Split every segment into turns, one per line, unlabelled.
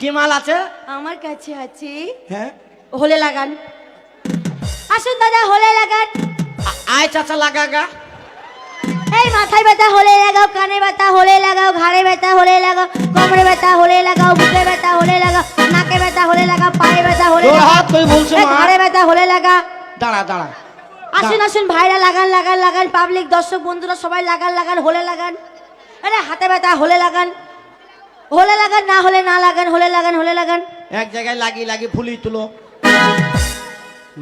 কি মাল আছে?
আমার কাছে আছে
হ্যাঁ?
হলে লাগান। আসুন দাদা হলে লাগান।
আয় চাচা লাগা গা।
এই মাথায় ব্যথা হলে লাগাও। কানে ব্যথা হলে লাগাও। ঘাড়ে ব্যথা হলে লাগাও। কোমরে ব্যথা হলে লাগাও। বুকে ব্যথা হলে লাগাও। নাকে ব্যথা হলে লাগাও। পায়ে ব্যথা হলে
হাত কই বলছে
এই
মা।
ঘাড়ে ব্যথা হলে লাগা।
দাঁড়া দাঁড়া।
আসুন আসুন ভাইরা লাগান লাগান লাগান। পাবলিক দর্শক বন্ধুরা সবাই লাগান লাগান হলে লাগান। আরে হাতে ব্যথা হলে লাগান। হলে লাগান না হলে না লাগান হলে লাগান হলে লাগান।
এক জায়গায় লাগি লাগি ফুলি তুলো।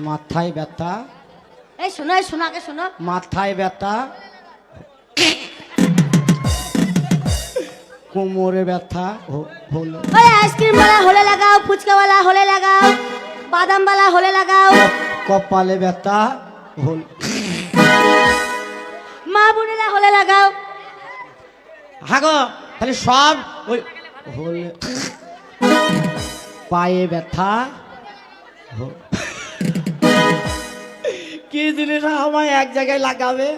মাথায় ব্যথা।
এই শোনো এই শোনো আগে শোনো।
মাথায় ব্যথা। কোমরে ব্যথা হলো।
আরে আইসক্রিমওয়ালা হলে লাগাও। ফুচকাওয়ালা হলে লাগাও। বাদামওয়ালা হলে লাগাও।
কপালে ব্যথা হল
মা বোনেরা হলে লাগাও।
হাগো তাহলে সব ওই হলে পায়ে ব্যথা কি জিনিস আমায় এক জায়গায় লাগাবে?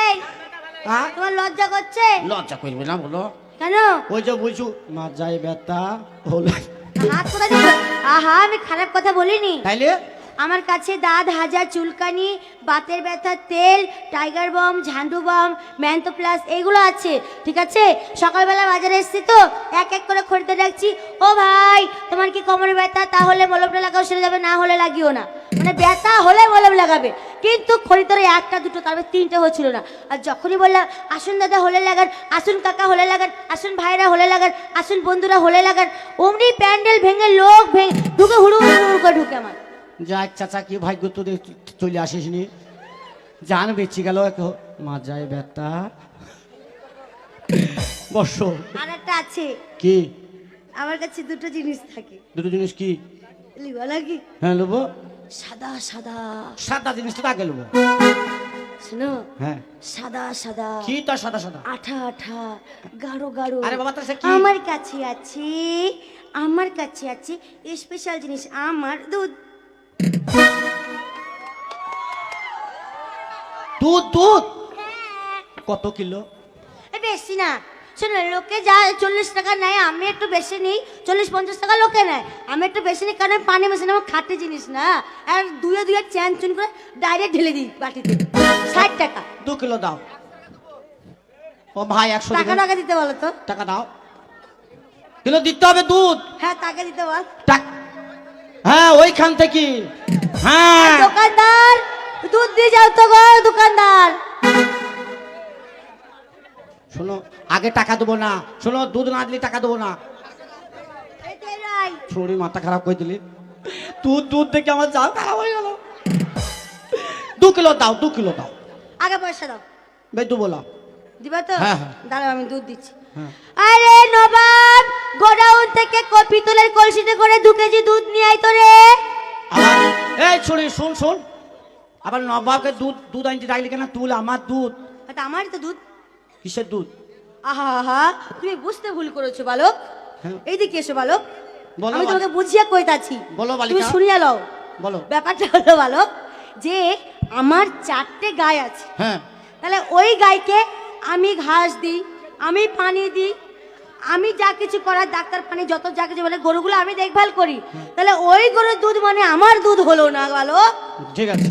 এই
হ্যাঁ?
তোমার লজ্জা করছে?
লজ্জা করবে না বলো।
কেন?
ওই যে বুঝু মাজায় ব্যথা হলে
হাত আহা আমি খারাপ কথা বলিনি।
তাইলে?
আমার কাছে দাঁত, হাজার চুলকানি, বাতের ব্যথা, তেল Tiger Balm Zandu Balm Mentho Plus এইগুলো আছে, ঠিক আছে? সকালবেলা বাজারে এসেছি তো, এক এক করে খরিদে রাখছি ও ভাই, তোমার কি কোমরে ব্যথা? তাহলে মলমটা লাগাও, সেরে যাবে, না হলে লাগিও না। মানে ব্যথা হলে মলম লাগাবে, কিন্তু খরিদ্দারে একটা, দুটো, তারপরে তিনটে হচ্ছিল না। আর যখনই বললাম, আসুন দাদা, হলে লাগান, আসুন কাকা, হলে লাগান, আসুন ভাইরা, হলে লাগান, আসুন বন্ধুরা, হলে লাগান, অমনি প্যান্ডেল ভেঙে, লোক ভেঙে, ঢুকে হুড়ু হুড়ু হুড়ু করে ঢুকে আমার।
যাক চাচা কি ভাগ্য তো চলে আসিস নি জান বেঁচে গেল এক মাজায় ব্যথা বর্ষ
আর একটা আছে।
কি?
আমার কাছে দুটো জিনিস থাকে।
দুটো জিনিস কি?
লিবা নাকি?
হ্যাঁ লোবো।
সাদা সাদা।
সাদা জিনিসটা তাকে লোবো।
শোনো।
হ্যাঁ।
সাদা সাদা।
কি তার সাদা সাদা?
আঠা আঠা। গাঢ় গাঢ়।
আরে বাবা, তার সে কি?
আমার কাছে আছে আমার কাছে আছে স্পেশাল জিনিস। আমার দুধ।
দুধ দুধ? কত কিলো?
বেশি না। শোনো লোকে যা চল্লিশ টাকা নেয় আমি একটু বেশি নিই চল্লিশ পঞ্চাশ টাকা লোকে নেয়। আমি একটু বেশি নিই কারণ পানি মেশানো আমার খাটে জিনিস না। আর দুয়ে দুয়ে চ্যান চুন করে ডাইরেক্ট ঢেলে দিই বাটিতে। ষাট টাকা।
দু কিলো দাও। ও ভাই একশো
টাকা? টাকা দিতে বলো তো।
টাকা দাও। কিলো দিতে হবে দুধ?
হ্যাঁ টাকা দিতে বল।
টাক- হ্যাঁ ওইখান থেকে। হ্যাঁ।
দোকানদার দুধ দিয়ে যাও তো গো দোকানদার।
শোনো আগে টাকা দেবো না। শোনো দুধ না দিলে টাকা দেবো না। ছড়ি মাথা খারাপ করে দিলি। দুধ দুধ দেখে আমার যাও খারাপ হয়ে গেল। দু কিলো দাও দু কিলো দাও।
আগে পয়সা দাও।
ভাই দু বলো।
দিবা তো?
হ্যাঁ, হ্যাঁ।
দাঁড়াও আমি দুধ দিচ্ছি। আরে নবাব গোডাউন থেকে ক- পিতলের কলসিতে করে দু কেজি দুধ নিয়ে আয় তো রে।
আবার এই ছড়ি শুন শুন। আবার নবাবকে দুধ দুধ আনতে ডাকলি কেন? তুল আমার দুধ।
এটা আমারই তো দুধ?
কিসের দুধ?
আহা আহা তুমি বুঝতে ভুল করেছ বালক।
হ্যাঁ।
এইদিকে এসো বালক।
বলো
আমি। তোমাকে বুঝিয়ে কইতাছি।
বলো
তুমি। শুনিয়া লও।
বলো।
ব্যাপারটা হলো বালক যে আমার চারটে গায়ে আছে।
হ্যাঁ।
তাহলে ওই গাইকে আমি ঘাস দিই আমি পানি দিই। আমি যা কিছু করার ডাক্তার পানি যত যা কিছু বলে গরুগুলো আমি দেখভাল করি। তাহলে ওই গরুর দুধ মানে আমার দুধ হলো না বলো?
ঠিক আছে।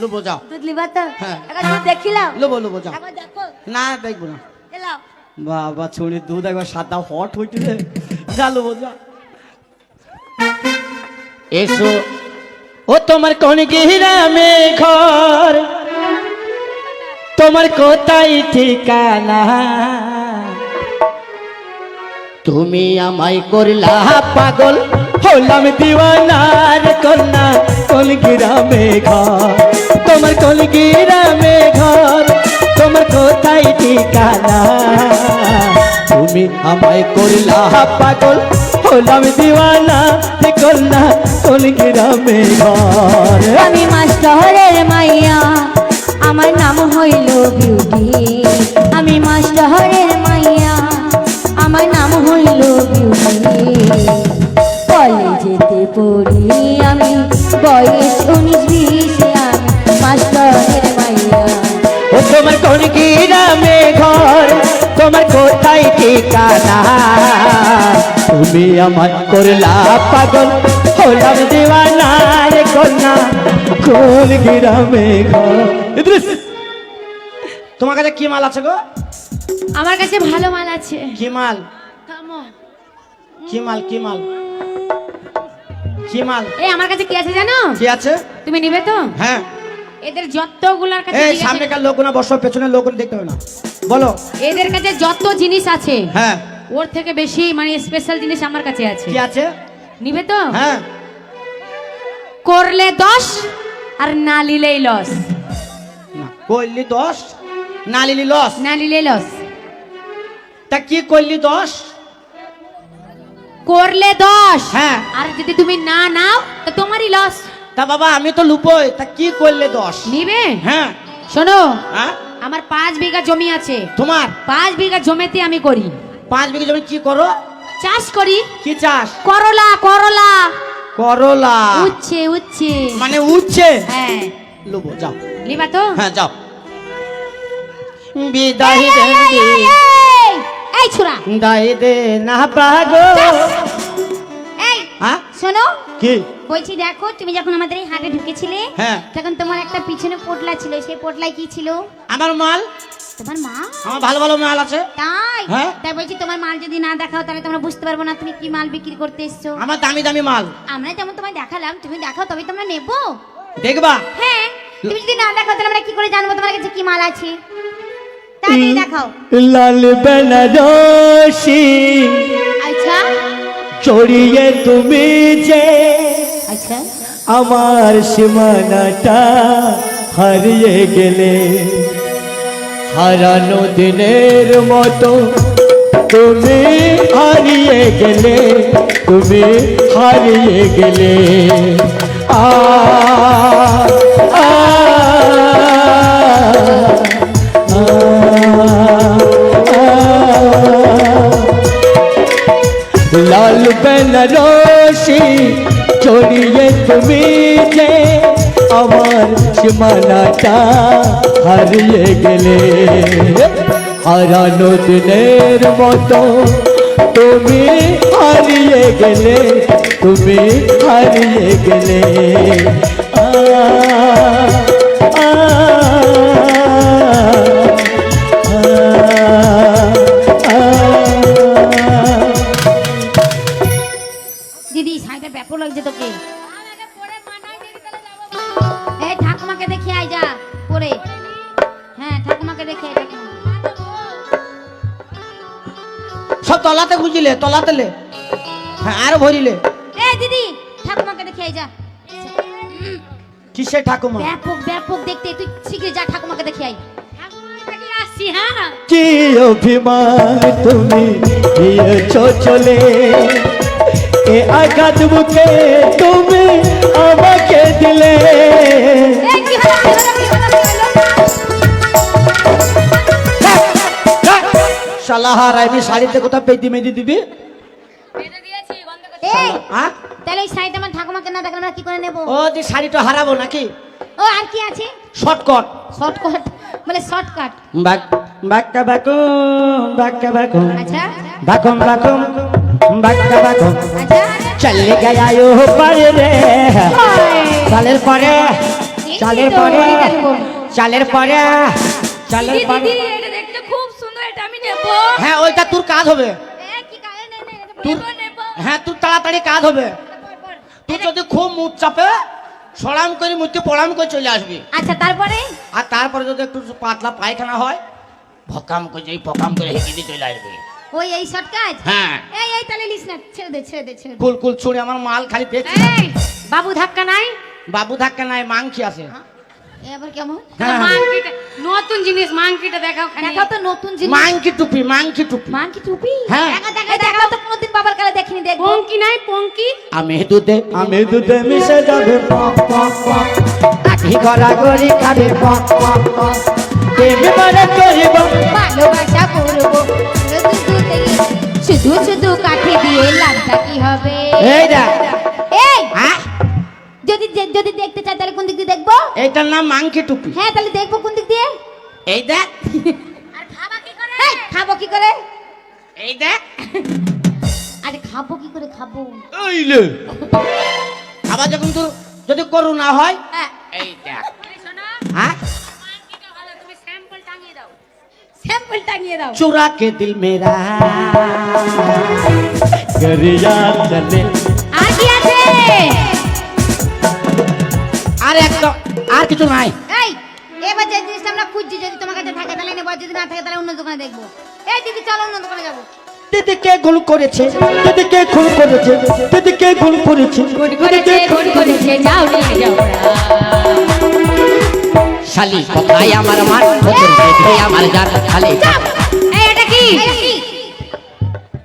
লোবো যাও।
দুধ লিবা তো?
হ্যাঁ।
একবার দুধ দেখিলাম।
লোবো লোবো যাও।
একবার দেখো।
না দেখব না।
এলাও।
বাবা ছড়ির দুধ একবার সাদা হট হইতেছে যা লোবো যা। এসো। ও তোমার কোন গ্রামে ঘর। তোমার কোথায় ঠিকানা? তুমি আমায় করলা পাগল, হলাম দিওয়ানার কন্যা কোন গ্রামে ঘর। তোমার কোন গ্রামে ঘর, তোমার কোথায় ঠিকানা? তুমি আমায় করলা পাগল, হলাম দিওয়ানা কন্যা কোন গ্রামে ঘর। তোমার
কোথায় ঠিকানা? তুমি আমার করলা পাগল হলাম দিওয়ানা রে কন্যা। কোন গ্রামে ইদ্রিস! তোমার কাছে কি মাল আছে গো?
আমার কাছে ভালো মাল আছে।
কি মাল? কি মাল কি মাল? কি মাল?
এই আমার কাছে কি আছে জানো?
কি আছে?
তুমি নিবে তো?
হ্যাঁ।
এদের যতগুলার কাছে
এই সামনেকার লোকগুলো বসো পেছনের লোকগুলো দেখতে হবে না। বলো।
এদের কাছে যত জিনিস আছে
হ্যাঁ।
ওর থেকে বেশি মানে স্পেশাল জিনিস আমার কাছে আছে।
কি আছে?
নিবে তো?
হ্যাঁ।
করলে দশ আর না নিলেই লস
না করলি দশ না লিলি লস
না নিলেই লস
তা কি করলি দশ?
করলে দশ।
হ্যাঁ।
আর যদি তুমি না নাও তো তোমারই লস
তা বাবা আমি তো লুপোই তা কি করলে দশ?
নিবে?
হ্যাঁ।
শোনো।
হ্যাঁ।
আমার পাঁচ বিঘা জমি আছে।
তোমার?
পাঁচ বিঘা জমিতে আমি করি।
পাঁচ বিঘা জমি কি করো?
চাষ করি।
কি চাষ?
করলা করলা।
করলা।
উচ্ছে উচ্ছে।
মানে উচ্ছে?
হ্যাঁ।
লুবো যাও।
নিবা তো।
হ্যাঁ যাও। বিদায়
এই, এই,
দে
এই, এই, এই, এই ছুরা।
দাই দে না পাগো
এই
হ্যাঁ?
শোনো।
কি?
বলছি দেখো তুমি যখন আমাদের এই হাটে ঢুকেছিলে
হ্যাঁ।
তখন তোমার একটা পিছনে পোটলা ছিল সেই পোটলায় কি ছিল?
আমার মাল?
তোমার মা
আমার ভালো ভালো মাল আছে।
তাই?
হ্যাঁ।
তাই বলছি তোমার মাল যদি না দেখাও তাহলে তোমরা বুঝতে পারব না তুমি কি মাল বিক্রি করতে এসছো।
আমার দামি দামি মাল।
আমরা যেমন তোমায় দেখালাম তুমি দেখাও তবে তোমরা নেব।
দেখবা?
হ্যাঁ তুমি যদি না দেখাও তাহলে আমরা কি করে জানব তোমার কাছে কি মাল আছে? তাড়াতাড়ি দেখাও।
লাল বেনারসি
আচ্ছা।
চড়িয়ে তুমি যে আমার সীমানাটা হারিয়ে গেলে, হারানো দিনের মতো তুমি হারিয়ে গেলে, তুমি হারিয়ে গেলে আ। লাল বেনারসি চড়িয়ে তুমি যে আমার সীমানাটা হারিয়ে গেলে হারানো দিনের মতো তুমি হারিয়ে গেলে তুমি হারিয়ে গেলে আ, আ।
লাগছে তোকে এই ঠাকুমাকে দেখে আয় যা পরে হ্যাঁ ঠাকুমাকে দেখে আয়।
সব তলাতে বুঝিলে তলাতে লে। হ্যাঁ আর ভরিলে।
এই দিদি ঠাকুমাকে দেখে আয় যা।
কিসে ঠাকুমা?
ব্যাপক ব্যাপক দেখতে তুই শিখে যা ঠাকুমাকে দেখে আয়। হ্যাঁ
কি অভিমান তুমি দিয়েছ চলে? এ আঘাত বুকে তুমি আমাকে দিলে। সালাহার আমি শাড়িতে কোথাও পেদি মেদি দিবি?
এই
হ্যাঁ
তাহলে এই শাড়িটা আমার ঠাকুমাকে না দেখলে আমরা কি করে নেব?
ও যে শাড়িটা হারাবো নাকি?
ও আর কি আছে?
শর্টকট
শর্টকাট মানে শর্টকাট
বাক বাক্কা বাকুম বাক্কা বাকুম।
আচ্ছা।
বাকুম বাকুম। বাক্কা চলে গয়া ও পারে রে। চালের পরে চালের পরে চালের পরে চালের পরে।
দেখতে খুব সুন্দর এটা আমি নেব।
হ্যাঁ ওইটা তোর কাজ হবে। হ্যাঁ তুই তাড়াতাড়ি কাজ হবে। তুই যদি খুব মুখ চাপে সরাম করে মুখে পড়াম করে চলে আসবি।
আচ্ছা তারপরে?
আর তারপরে যদি একটু পাতলা পায়খানা হয় ভকাম করে ভকাম করে হেঁকে দিয়ে চলে আসবি।
ওই এই শর্টকাট
হ্যাঁ।
এই এই তাহলে লিস না ছেড়ে দে ছেড়ে দে ছেড়ে দে।
কুল কুল ছুঁড়ে আমার মাল খালি দেখছি
এই বাবু ধাক্কা নাই?
বাবু ধাক্কা নাই মাংসি আছে।
এ আবার কেমন?
হ্যাঁ।
মাংকিটা নতুন জিনিস মাংকিটা দেখাও
দেখাও তো নতুন জিনিস।
মাংকি টুপি মাংকি টুপি।
মা কি টুপি?
হ্যাঁ।
দেখা দেখা দেখাও তো কোনোদিন বাবার কালে দেখিনি দেখব।
পঙ্কি নাই পঙ্কি?
আমি দুধে আমি দুধে মিশে যাবে পক পক পক। আখি গড়া গড়ি খাবে পক পক পক। প্রেম মানে করিব এই দেখ।
এই!
হ্যাঁ?
যদি যদি দেখতে চাই তাহলে কোন দিক দিয়ে দেখব?
এইটার নাম মাংকি টুপি।
হ্যাঁ তাহলে দেখব কোন দিক দিয়ে।
এই দেখ।
এই, খাব কি করে?
এই দেখ।
আরে খাব কি করে খাব?
এই লে। আবার যখন তোর যদি করু না হয়
হ্যাঁ।
এই দেখ। হ্যাঁ?
স্যাম্পল টাঙিয়ে দাও
চুরা কে দিল মেরা
गरिया चले
আর কি আছে
আর একদম আর কিছু নাই
এই এবার যে জিনিসটা আমরা খুঁজছি যদি তোমার কাছে থাকে তাহলে নেবো আর যদি না থাকে তাহলে অন্য দোকানে দেখবো এই দিদি চলো অন্য দোকানে যাবো
দিদি কে গুল করেছে
দিদি কে খুন করেছে দিদি কে খুন করেছে
করেছে খুন করেছে যাও নিয়ে যাও
শালি কোথায় আমার মান? তোর দেখে আমার জান খালি।
এই এটা কি?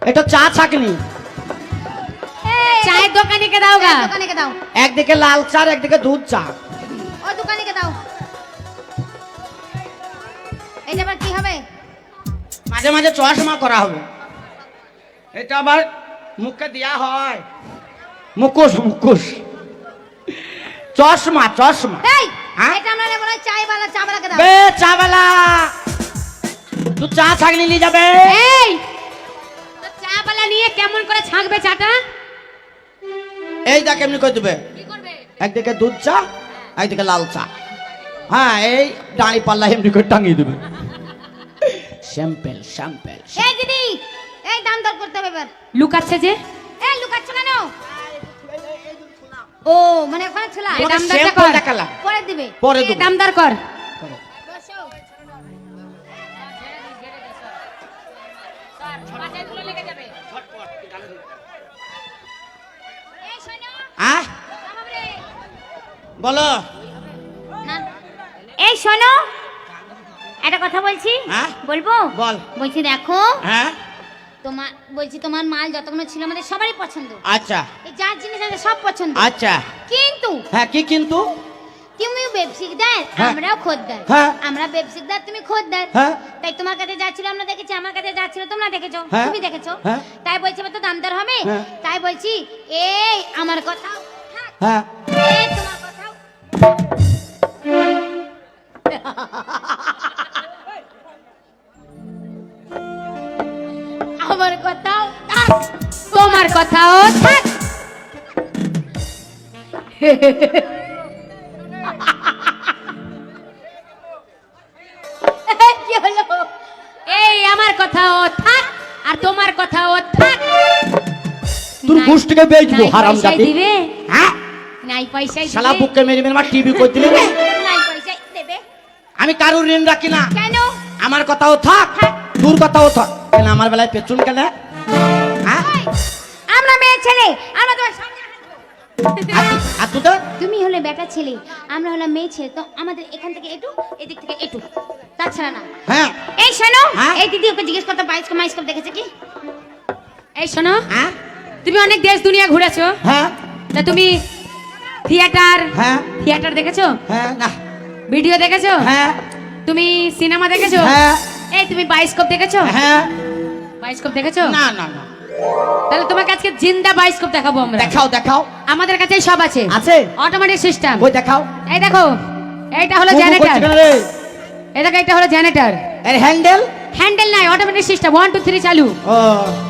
এটা কি
চা ছাকনি।
চায়ের দোকানে কে দাও গা? দোকানিকে দাও?
একদিকে লাল চা আর একদিকে দুধ চা।
ওই দোকানিকে দাও? এটা আবার কি হবে?
মাঝে মাঝে চশমা করা হবে। এটা আবার মুখে দেয়া হয়। মুখোশ মুখোশ। চশমা চশমা।
এই? এটা আমরা নেব না চাইওয়ালা চাওয়ালাকে দাও।
বে চাওয়ালা তুই চা ছাকনি নিয়ে যাবে।
এই! তো চা পালা নিয়ে কেমন করে ছাঁকবে চাটা?
এই দেখ এমনি করে দেবে।
কি করবে?
একদিকে দুধ চা একদিকে লাল চা। হ্যাঁ এই দাঁড়ি পাল্লা এমনি করে টাঙিয়ে দেবে। স্যাম্পেল স্যাম্পেল
এই দিদি এই দাম দর করতে হবে এবার।
লুকাচ্ছে যে?
এই লুকাচ্ছ কেন? ও মানে ওখানে ছোলা।
এই দাম দরটা
স্যাম্পল
কর।
দেখালাম
পরে দিবে।
পরে দেবো।
দামদার কর।
বলো।
এই শোনো। একটা কথা বলছি।
হ্যাঁ?
বলব?
বল।
বলছি দেখো।
হ্যাঁ?
তোমার বলছি তোমার মাল যতগুলো ছিল আমাদের সবারই পছন্দ
আচ্ছা
এই জিনিস আছে সব পছন্দ
আচ্ছা
কিন্তু
হ্যাঁ কি কিন্তু
তুমিও ব্যবসায়িকদার
হ্যাঁ।
আমরাও খদ্দার
হ্যাঁ।
আমরা ব্যবসায়িকদার তুমি খদ্দার
হ্যাঁ।
তাই তোমার কাছে যা ছিল আমরা দেখেছি আমার কাছে যা ছিল তোমরা দেখেছ। তুমি দেখেছ। তাই বলছি তো দামদার হবে। তাই বলছি এই আমার থাক।
হ্যাঁ
তোমার কথাও আমার কথাও
তোমার কথাও থাক। এই আমার কথাও থাক আর তোমার কথাও থাক।
তোর গোষ্ঠীকে বেচ দিব
নাই
হারাম জাতি।
দিবে?
হ্যাঁ?
নাই পয়সায়
শালা বুককে মেরে মেরে আমার টিভি করে দিলি? রে।
নাই পয়সা দেবে।
আমি কারুর ঋণ রাখি না।
কেন?
আমার কথাও থাক। তোর কথাও থাক কেন আমার বেলায় পেছন কেন? হ্যাঁ?
আমরা মেয়ে ছেলে আমরা তোমার সামনে
আর তু-
তুমি হলে বেটা ছেলে আমরা হলাম মেয়ে ছেলে তো আমাদের এখান থেকে একটু এদিক থেকে একটু। তাছাড়া না।
হ্যাঁ।
এই শোনো
হ্যাঁ?
এই দিদি ওকে জিজ্ঞেস করতে বাইস্কোপ মাইস্কোপ দেখেছে কি?
এই শোনো
হ্যাঁ?
তুমি অনেক দেশ দুনিয়া ঘুরেছো।
হ্যাঁ।
তা তুমি থিয়েটার
হ্যাঁ।
থিয়েটার দেখেছ?
হ্যাঁ না।
ভিডিও দেখেছ?
হ্যাঁ।
তুমি সিনেমা দেখেছ?
হ্যাঁ।
এই তুমি বায়োস্কোপ দেখেছ?
হ্যাঁ।
বায়োস্কোপ দেখেছ?
না না না।
তাহলে তোমাকে আজকে জিন্দা বায়োস্কোপ দেখাবো আমরা।
দেখাও দেখাও।
আমাদের কাছে সব আছে।
আছে?
অটোমেটিক সিস্টেম
ওই দেখাও।
এই দেখো এইটা হলো জেনারেটর এই দেখো এটা হলো জেনারেটর
এর হ্যান্ডেল
হ্যান্ডেল নাই automatic system one two three চালু।
ও।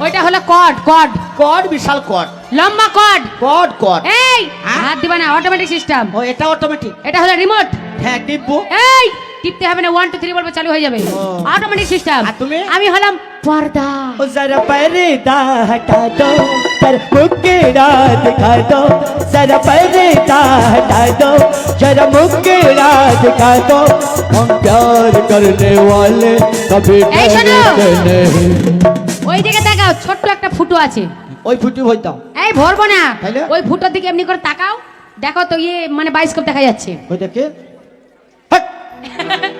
ওইটা হলো কড কড
কড বিশাল কড
লম্বা কড
কড কড
এই
হ্যাঁ?
হাত দিবা না অটোমেটিক সিস্টেম
ও এটা অটোমেটিক
এটা হলো রিমোট
হ্যাঁ টিপবো।
এই টিপতে হবে না ওয়ান টু থ্রি বলবো চালু হয়ে যাবে
ও।
অটোমেটিক সিস্টেম
আর তুমি?
আমি হলাম পর্দা
ओ जरा पर्दा हटा दो पर मुकेरा दिखा दो जरा पर्दा हटा दो जरा मुकेरा दिखा दो हम प्यार करने वाले कभी
ऐ सुनो।
डरते नहीं
ওই দিকে তাকাও ছোট্ট একটা ফুটো আছে
ওই ফুটি হইতাম
এই ভরবো না
তাইলে?
ওই ফুটোর দিকে এমনি করে তাকাও দেখো তো ইয়ে মানে বাইস্কোপ দেখা যাচ্ছে
ওই দেখে হাট!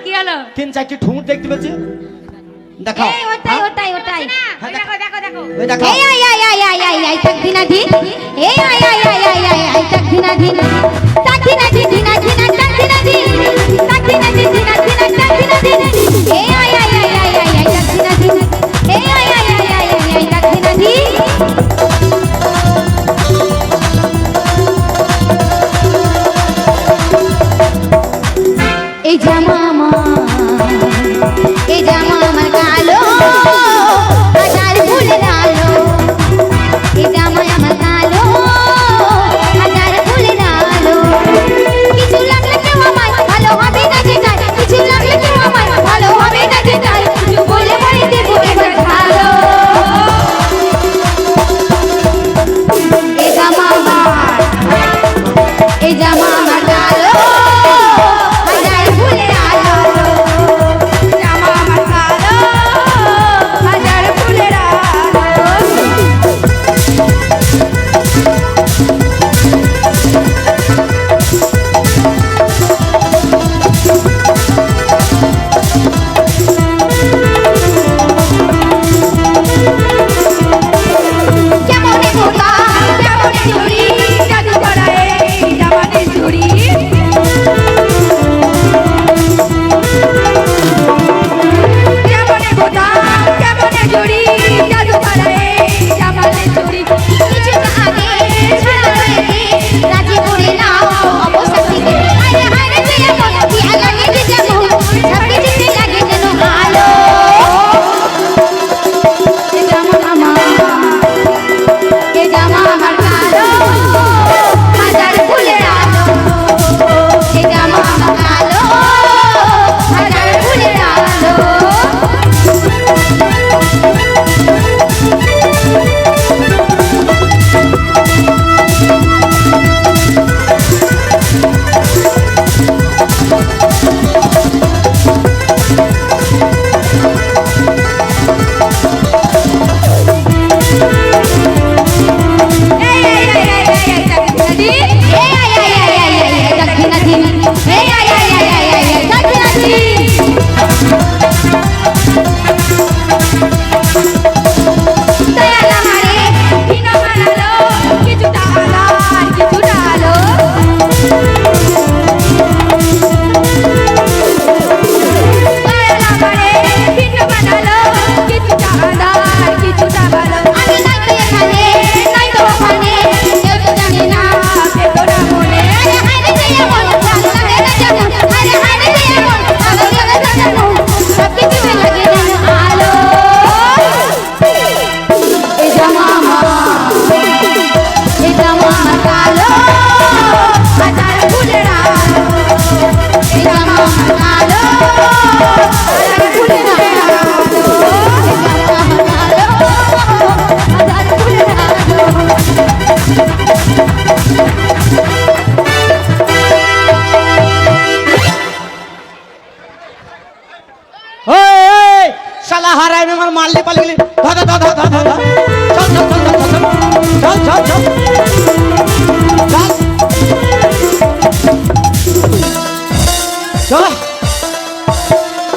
কি হলো
তিন চারটি ঠুমুর দেখতে পেয়েছি দেখাও
এই ওটাই ওটাই ওটাই
দেখো দেখো দেখো
ওই দেখো
এই আই আই আই আই আই আই তক দিনা দিন এই আই আই আই আই আই আই তক দিনা দিন তক দিনা দিন দিনা দিনা তক দিনা দিন তক দিনা দিন দিনা দিনা তক দিনা দিন এই আই আই
ella